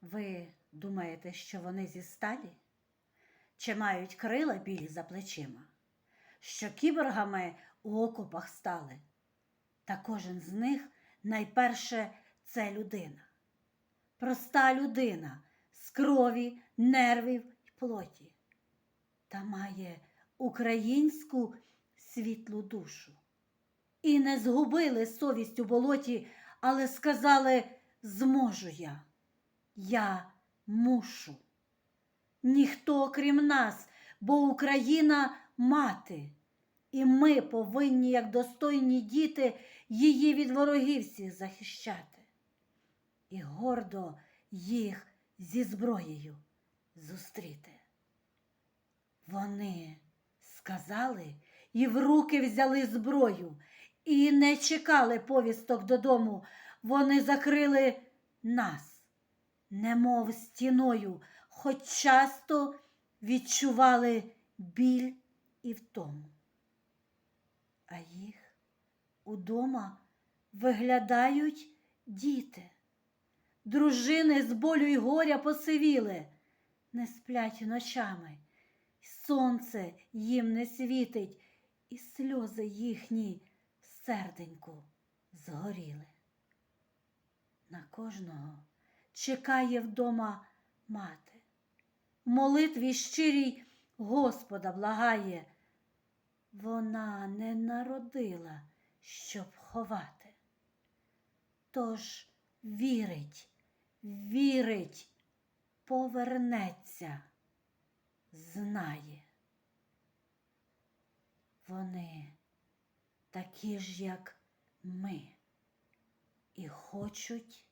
Ви думаєте, що вони зі сталі? Чи мають крила білі за плечима? Що кіборгами у окопах стали? Та кожен з них найперше це людина. Проста людина з крові, нервів і плоті. Та має українську світлу душу. І не згубили совість у болоті, але сказали зможу я. Я мушу. Ніхто крім нас, бо Україна мати, і ми повинні, як достойні діти, її від ворогів всіх захищати. І гордо їх зі зброєю зустріти. Вони сказали і в руки взяли зброю, і не чекали повісток додому. Вони закрили нас, немов стіною, хоч часто відчували біль і втому. А їх удома виглядають діти. Дружини з болю й горя посивіли, не сплять ночами, сонце їм не світить, і сльози їхні серденьку згоріли. На кожного чекає вдома мати. Молитві щирій Господа благає. Вона не народила, щоб ховати. Тож вірить, вірить, повернеться, знає. Вони такі ж, як ми, і хочуть.